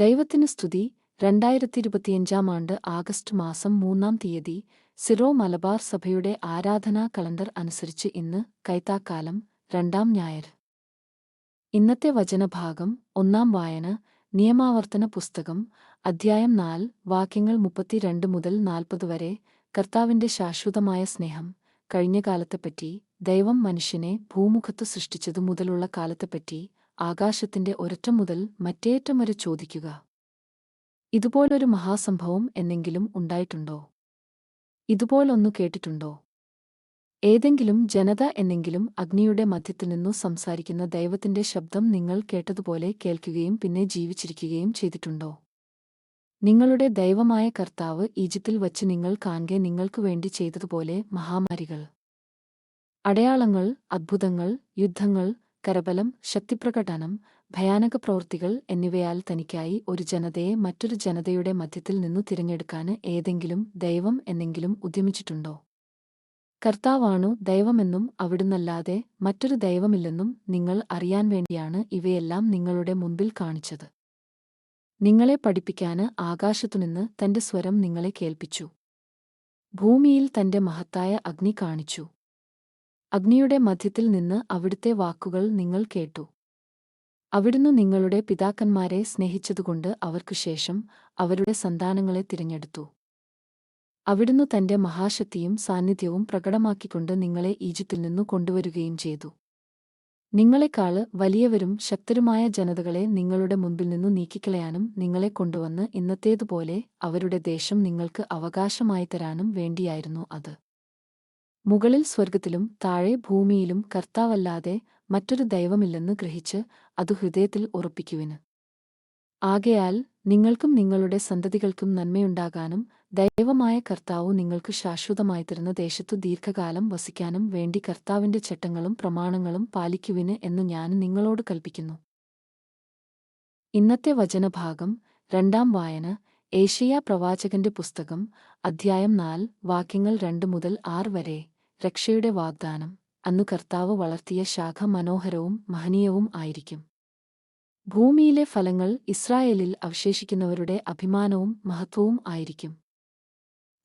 ദൈവത്തിന് സ്തുതി. രണ്ടായിരത്തി ഇരുപത്തിയഞ്ചാം ആണ്ട് ആഗസ്റ്റ് മാസം മൂന്നാം തീയതി സിറോ മലബാർ സഭയുടെ ആരാധനാ കലണ്ടർ അനുസരിച്ച് ഇന്ന് കൈത്താക്കാലം രണ്ടാം ഞായർ. ഇന്നത്തെ വചനഭാഗം ഒന്നാം വായന നിയമാവർത്തന പുസ്തകം അധ്യായം നാല് വാക്യങ്ങൾ മുപ്പത്തിരണ്ട് മുതൽ നാൽപ്പത് വരെ കർത്താവിന്റെ ശാശ്വതമായ സ്നേഹം. കഴിഞ്ഞ കാലത്തെപ്പറ്റി ദൈവം മനുഷ്യനെ ഭൂമുഖത്ത് സൃഷ്ടിച്ചതു മുതലുള്ള കാലത്തെപ്പറ്റി ആകാശത്തിന്റെ ഒരറ്റം മുതൽ മറ്റേറ്റം വരെ ചോദിക്കുക. ഇതുപോലൊരു മഹാസംഭവം എന്നെങ്കിലും ഉണ്ടായിട്ടുണ്ടോ? ഇതുപോലൊന്നു കേട്ടിട്ടുണ്ടോ? ഏതെങ്കിലും ജനത എന്നെങ്കിലും അഗ്നിയുടെ മധ്യത്തിൽ നിന്നു സംസാരിക്കുന്ന ദൈവത്തിന്റെ ശബ്ദം നിങ്ങൾ കേട്ടതുപോലെ കേൾക്കുകയും പിന്നെ ജീവിച്ചിരിക്കുകയും ചെയ്തിട്ടുണ്ടോ? നിങ്ങളുടെ ദൈവമായ കർത്താവ് ഈജിപ്തിൽ വച്ച് നിങ്ങൾ കാണുക നിങ്ങൾക്കു വേണ്ടി ചെയ്തതുപോലെ മഹാമാരികൾ. അടയാളങ്ങൾ അത്ഭുതങ്ങൾ യുദ്ധങ്ങൾ കരബലം ശക്തിപ്രകടനം ഭയാനക പ്രവൃത്തികൾ എന്നിവയാൽ തനിക്കായി ഒരു ജനതയെ മറ്റൊരു ജനതയുടെ മധ്യത്തിൽ നിന്നു തിരഞ്ഞെടുക്കാൻ ഏതെങ്കിലും ദൈവം എന്നെങ്കിലും ഉദ്യമിച്ചിട്ടുണ്ടോ? കർത്താവാണു ദൈവമെന്നും അവിടുന്നല്ലാതെ മറ്റൊരു ദൈവമില്ലെന്നും നിങ്ങൾ അറിയാൻ വേണ്ടിയാണ് ഇവയെല്ലാം നിങ്ങളുടെ മുൻപിൽ കാണിച്ചത്. നിങ്ങളെ പഠിപ്പിക്കാന് ആകാശത്തുനിന്ന് തന്റെ സ്വരം നിങ്ങളെ കേൾപ്പിച്ചു. ഭൂമിയിൽ തന്റെ മഹത്തായ അഗ്നി കാണിച്ചു. അഗ്നിയുടെ മധ്യത്തിൽ നിന്ന് അവിടുത്തെ വാക്കുകൾ നിങ്ങൾ കേട്ടു. അവിടുന്ന് നിങ്ങളുടെ പിതാക്കന്മാരെ സ്നേഹിച്ചതുകൊണ്ട് അവർക്കു ശേഷം അവരുടെ സന്താനങ്ങളെ തിരഞ്ഞെടുത്തു. അവിടുന്ന് തന്റെ മഹാശക്തിയും സാന്നിധ്യവും പ്രകടമാക്കിക്കൊണ്ട് നിങ്ങളെ ഈജിപ്തിൽ നിന്നു കൊണ്ടുവരുകയും ചെയ്തു. നിങ്ങളെക്കാൾ വലിയവരും ശക്തരുമായ ജനതകളെ നിങ്ങളുടെ മുമ്പിൽ നിന്നു നീക്കിക്കളയാനും നിങ്ങളെ കൊണ്ടുവന്ന് ഇന്നത്തേതുപോലെ അവരുടെ ദേശം നിങ്ങൾക്ക് അവകാശമായി തരാനും വേണ്ടിയായിരുന്നു അത്. മുകളിൽ സ്വർഗത്തിലും താഴെ ഭൂമിയിലും കർത്താവല്ലാതെ മറ്റൊരു ദൈവമില്ലെന്ന് ഗ്രഹിച്ച് അത് ഹൃദയത്തിൽ ഉറപ്പിക്കുവിന്. ആകയാൽ നിങ്ങൾക്കും നിങ്ങളുടെ സന്തതികൾക്കും നന്മയുണ്ടാകാനും ദൈവമായ കർത്താവു നിങ്ങൾക്ക് ശാശ്വതമായി തരുന്ന ദേശത്തു ദീർഘകാലം വസിക്കാനും വേണ്ടി കർത്താവിന്റെ ചട്ടങ്ങളും പ്രമാണങ്ങളും പാലിക്കുവിന് എന്ന് ഞാൻ നിങ്ങളോട് കൽപ്പിക്കുന്നു. ഇന്നത്തെ വചനഭാഗം രണ്ടാം വായന ഏഷ്യ പ്രവാചകന്റെ പുസ്തകം അധ്യായം നാല് വാക്യങ്ങൾ രണ്ട് മുതൽ ആറ് വരെ രക്ഷയുടെ വാഗ്ദാനം. അന്നു കർത്താവ് വളർത്തിയ ശാഖ മനോഹരവും മഹനീയവും ആയിരിക്കും. ഭൂമിയിലെ ഫലങ്ങൾ ഇസ്രായേലിൽ അവശേഷിക്കുന്നവരുടെ അഭിമാനവും മഹത്വവും ആയിരിക്കും.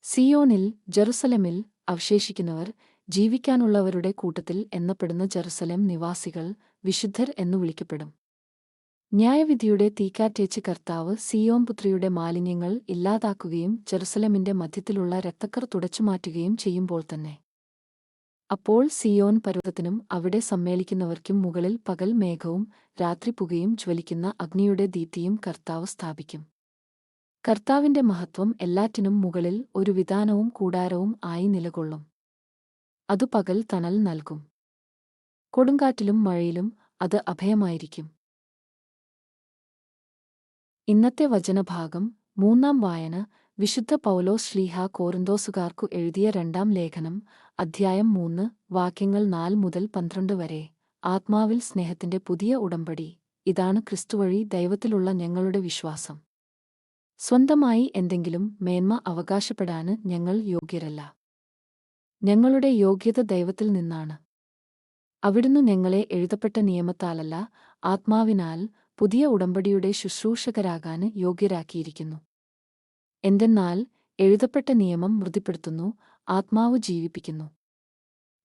സിയോനിൽ ജെറുസലമിൽ അവശേഷിക്കുന്നവർ ജീവിക്കാനുള്ളവരുടെ കൂട്ടത്തിൽ എന്നപ്പെടുന്ന ജെറുസലേം നിവാസികൾ വിശുദ്ധർ എന്നു വിളിക്കപ്പെടും. ന്യായവിധിയുടെ തീക്കാറ്റേച്ച് കർത്താവ് സിയോം പുത്രിയുടെ മാലിന്യങ്ങൾ ഇല്ലാതാക്കുകയും ജെറുസലമിന്റെ മധ്യത്തിലുള്ള രക്തക്കർ തുടച്ചുമാറ്റുകയും ചെയ്യുമ്പോൾ തന്നെ. അപ്പോൾ സിയോൻ പർവതത്തിനും അവിടെ സമ്മേളിക്കുന്നവർക്കും മുകളിൽ പകൽ മേഘവും രാത്രി പുകയും ജ്വലിക്കുന്ന അഗ്നിയുടെ ദീപ്തിയും കർത്താവ് സ്ഥാപിക്കും. കർത്താവിന്റെ മഹത്വം എല്ലാറ്റിനും മുകളിൽ ഒരു വിധാനവും കൂടാരവും ആയി നിലകൊള്ളും. അതു പകൽ തണൽ നൽകും. കൊടുങ്കാറ്റിലും മഴയിലും അത് അഭയമായിരിക്കും. ഇന്നത്തെ വചനഭാഗം മൂന്നാം വായന വിശുദ്ധ പൗലോ ശ്ലീഹ കോറിന്തോസുകാർക്കു എഴുതിയ രണ്ടാം ലേഖനം അധ്യായം മൂന്ന് വാക്യങ്ങൾ നാല് മുതൽ പന്ത്രണ്ട് വരെ. ആത്മാവിൽ സ്നേഹത്തിന്റെ പുതിയ ഉടമ്പടി. ഇതാണ് ക്രിസ്തുവഴി ദൈവത്തിലുള്ള ഞങ്ങളുടെ വിശ്വാസം. സ്വന്തമായി എന്തെങ്കിലും മേന്മ അവകാശപ്പെടാന് ഞങ്ങൾ യോഗ്യരല്ല. ഞങ്ങളുടെ യോഗ്യത ദൈവത്തിൽ നിന്നാണ്. അവിടുന്ന് ഞങ്ങളെ എഴുതപ്പെട്ട നിയമത്താലല്ല ആത്മാവിനാൽ പുതിയ ഉടമ്പടിയുടെ ശുശ്രൂഷകരാകാന് യോഗ്യരാക്കിയിരിക്കുന്നു. എന്തെന്നാൽ എഴുതപ്പെട്ട നിയമം മൃതിപ്പെടുത്തുന്നു ആത്മാവ് ജീവിപ്പിക്കുന്നു.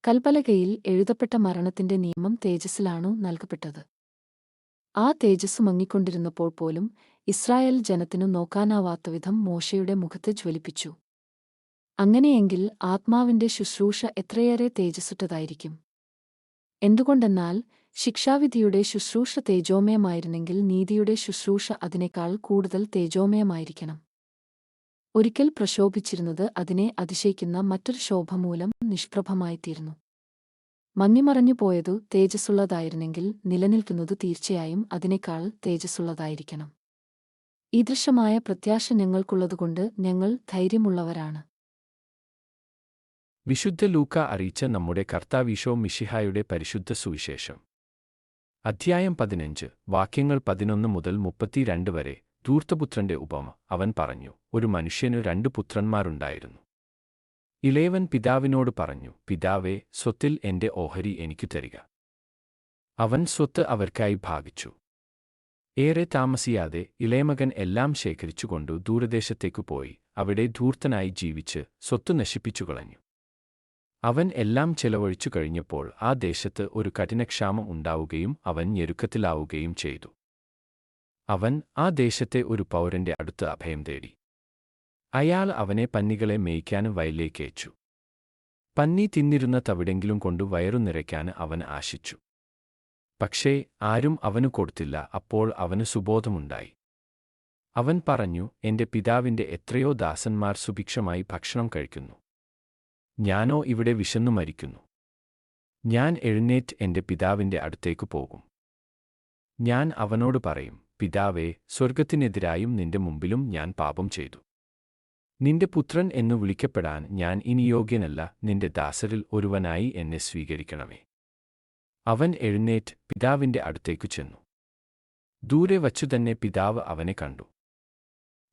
കൽപ്പലകയിൽ എഴുതപ്പെട്ട മരണത്തിന്റെ നിയമം തേജസ്സിലാണു നൽകപ്പെട്ടത്. ആ തേജസ് മങ്ങിക്കൊണ്ടിരുന്നപ്പോൾ പോലും ഇസ്രായേൽ ജനത്തിനു നോക്കാനാവാത്തവിധം മോശയുടെ മുഖത്ത് ജ്വലിപ്പിച്ചു. അങ്ങനെയെങ്കിൽ ആത്മാവിന്റെ ശുശ്രൂഷ എത്രയേറെ തേജസ്സുറ്റതായിരിക്കും? എന്തുകൊണ്ടെന്നാൽ ശിക്ഷാവിധിയുടെ ശുശ്രൂഷ തേജോമയമായിരുന്നെങ്കിൽ നീതിയുടെ ശുശ്രൂഷ അതിനേക്കാൾ കൂടുതൽ തേജോമയമായിരിക്കണം. ഒരിക്കൽ പ്രശോഭിച്ചിരുന്നത് അതിനെ അതിശയിക്കുന്ന മറ്റൊരു ശോഭ മൂലം മഞ്ഞുമറഞ്ഞു പോയതു തേജസ്സുള്ളതായിരുന്നെങ്കിൽ നിലനിൽക്കുന്നത് തീർച്ചയായും അതിനേക്കാൾ തേജസ്സുള്ളതായിരിക്കണം. ഈദൃശമായ പ്രത്യാശ ഞങ്ങൾക്കുള്ളതുകൊണ്ട് ഞങ്ങൾ ധൈര്യമുള്ളവരാണ്. വിശുദ്ധ ലൂക്ക അറിയിച്ച നമ്മുടെ കർത്താവീശോ മിഷിഹായുടെ പരിശുദ്ധ സുവിശേഷം. അധ്യായം പതിനഞ്ച് വാക്യങ്ങൾ പതിനൊന്ന് മുതൽ മുപ്പത്തിരണ്ട് വരെ ധൂർത്തപുത്രന്റെ ഉപമ. അവൻ പറഞ്ഞു ഒരു മനുഷ്യന് രണ്ടു പുത്രന്മാരുണ്ടായിരുന്നു. ഇളയവൻ പിതാവിനോട് പറഞ്ഞു പിതാവേ സ്വത്തിൽ എന്റെ ഓഹരി എനിക്കു തരിക. അവൻ സ്വത്ത് അവർക്കായി ഭാഗിച്ചു. ഏറെ താമസിയാതെ ഇളയമകൻ എല്ലാം ശേഖരിച്ചുകൊണ്ടു ദൂരദേശത്തേക്കു പോയി. അവിടെ ധൂർത്തനായി ജീവിച്ച് സ്വത്ത് നശിപ്പിച്ചു കളഞ്ഞു അവൻ എല്ലാം ചെലവഴിച്ചു കഴിഞ്ഞപ്പോൾ ആ ദേശത്ത് ഒരു കഠിനക്ഷാമം ഉണ്ടാവുകയും അവൻ ഞെരുക്കത്തിലാവുകയും ചെയ്തു. അവൻ ആ ദേശത്തെ ഒരു പൗരന്റെ അടുത്ത് അഭയം തേടി. അയാൾ അവനെ പന്നികളെ മേയ്ക്കാനും വയലിലേക്കയച്ചു പന്നി തിന്നിരുന്ന തവിടെങ്കിലും കൊണ്ട് വയറു നിറയ്ക്കാൻ അവൻ ആശിച്ചു. പക്ഷേ ആരും അവനു കൊടുത്തില്ല അപ്പോൾ അവന് സുബോധമുണ്ടായി. അവൻ പറഞ്ഞു എന്റെ പിതാവിന്റെ എത്രയോ ദാസന്മാർ സുഭിക്ഷമായി ഭക്ഷണം കഴിക്കുന്നു. ഞാനോ ഇവിടെ വിശന്നു മരിക്കുന്നു. ഞാൻ എഴുന്നേറ്റ് എന്റെ പിതാവിന്റെ അടുത്തേക്ക് പോകും. ഞാൻ അവനോട് പറയും പിതാവേ സ്വർഗത്തിനെതിരായും നിന്റെ മുമ്പിലും ഞാൻ പാപം ചെയ്തു. നിന്റെ പുത്രൻ എന്നു വിളിക്കപ്പെടാൻ ഞാൻ ഇനി യോഗ്യനല്ല നിന്റെ ദാസരിൽ ഒരുവനായി എന്നെ സ്വീകരിക്കണമേ. അവൻ എഴുന്നേറ്റ് പിതാവിന്റെ അടുത്തേക്കു ചെന്നു. ദൂരെ വച്ചുതന്നെ പിതാവ് അവനെ കണ്ടു.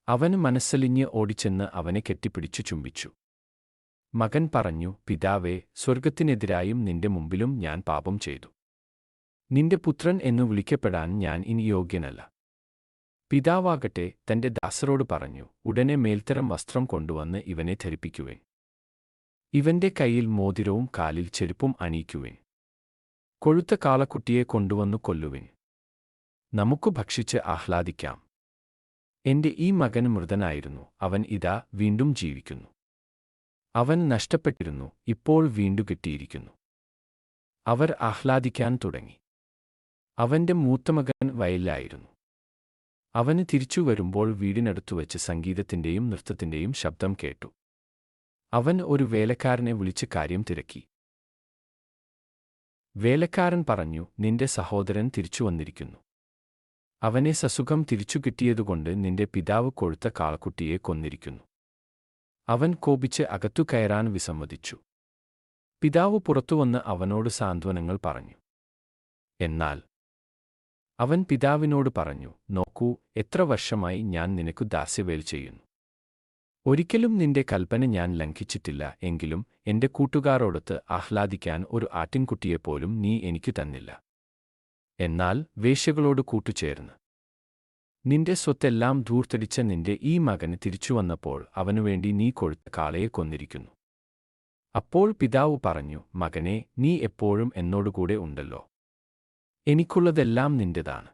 അവന് മനസ്സലിഞ്ഞ് ഓടിച്ചെന്ന് അവനെ കെട്ടിപ്പിടിച്ചു ചുംബിച്ചു. മകൻ പറഞ്ഞു പിതാവേ സ്വർഗത്തിനെതിരായും നിന്റെ മുമ്പിലും ഞാൻ പാപം ചെയ്തു. നിന്റെ പുത്രൻ എന്നു വിളിക്കപ്പെടാൻ ഞാൻ ഇനി യോഗ്യനല്ല. പിതാവാകട്ടെ തന്റെ ദാസരോട് പറഞ്ഞു ഉടനെ മേൽത്തരം വസ്ത്രം കൊണ്ടുവന്ന് ഇവനെ ധരിപ്പിക്കുവേൻ. ഇവന്റെ കയ്യിൽ മോതിരവും കാലിൽ ചെരുപ്പും അണിയിക്കുവേൻ. കൊഴുത്ത കാളക്കുട്ടിയെ കൊണ്ടുവന്നു കൊല്ലുവിൻ. നമുക്കു ഭക്ഷിച്ച് ആഹ്ലാദിക്കാം. എന്റെ ഈ മകൻ മൃതനായിരുന്നു. അവൻ ഇതാ വീണ്ടും ജീവിക്കുന്നു. അവൻ നഷ്ടപ്പെട്ടിരുന്നു ഇപ്പോൾ വീണ്ടു കിട്ടിയിരിക്കുന്നു. അവർ ആഹ്ലാദിക്കാൻ തുടങ്ങി. അവന്റെ മൂത്തമകൻ വയലിലായിരുന്നു. അവന് തിരിച്ചു വരുമ്പോൾ വീടിനടുത്തു വെച്ച് സംഗീതത്തിന്റെയും നൃത്തത്തിന്റെയും ശബ്ദം കേട്ടു. അവൻ ഒരു വേലക്കാരനെ വിളിച്ച് കാര്യം തിരക്കി. വേലക്കാരൻ പറഞ്ഞു നിന്റെ സഹോദരൻ തിരിച്ചു വന്നിരിക്കുന്നു. അവനെ സസുഖം തിരിച്ചു കിട്ടിയതുകൊണ്ട് നിന്റെ പിതാവ് കൊഴുത്ത കാളക്കുട്ടിയെ കൊന്നിരിക്കുന്നു. അവൻ കോപിച്ച് അകത്തു കയറാൻ വിസമ്മതിച്ചു. പിതാവ് പുറത്തുവന്ന് അവനോട് സാന്ത്വനങ്ങൾ പറഞ്ഞു. എന്നാൽ അവൻ പിതാവിനോട് പറഞ്ഞു നോക്കൂ എത്ര വർഷമായി ഞാൻ നിനക്കു ദാസ്യവേൽ ചെയ്യുന്നു. ഒരിക്കലും നിന്റെ കൽപ്പന ഞാൻ ലംഘിച്ചിട്ടില്ല എങ്കിലും എന്റെ കൂട്ടുകാരോടൊത്ത് ആഹ്ലാദിക്കാൻ ഒരു ആട്ടിൻകുട്ടിയെപ്പോലും നീ എനിക്കു തന്നില്ല. എന്നാൽ വേശ്യകളോട് കൂട്ടുചേർന്ന്. നിന്റെ സ്വത്തെല്ലാം ധൂർത്തടിച്ച നിന്റെ ഈ മകന് തിരിച്ചുവന്നപ്പോൾ അവനുവേണ്ടി നീ കൊഴുത്ത കാളയെ കൊന്നിരിക്കുന്നു. അപ്പോൾ പിതാവ് പറഞ്ഞു മകനെ നീ എപ്പോഴും എന്നോടുകൂടെ ഉണ്ടല്ലോ. എനിക്കുള്ളതെല്ലാം നിന്റെതാണ്.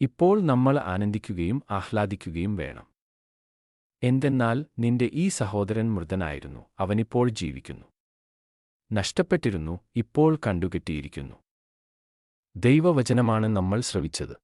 ഇപ്പോൾ നമ്മൾ ആനന്ദിക്കുകയും ആഹ്ലാദിക്കുകയും വേണം. എന്തെന്നാൽ നിന്റെ ഈ സഹോദരൻ മൃതനായിരുന്നു അവനിപ്പോൾ ജീവിക്കുന്നു. നഷ്ടപ്പെട്ടിരുന്നു ഇപ്പോൾ കണ്ടുകെട്ടിയിരിക്കുന്നു. ദൈവവചനമാണ് നമ്മൾ ശ്രവിച്ചത്.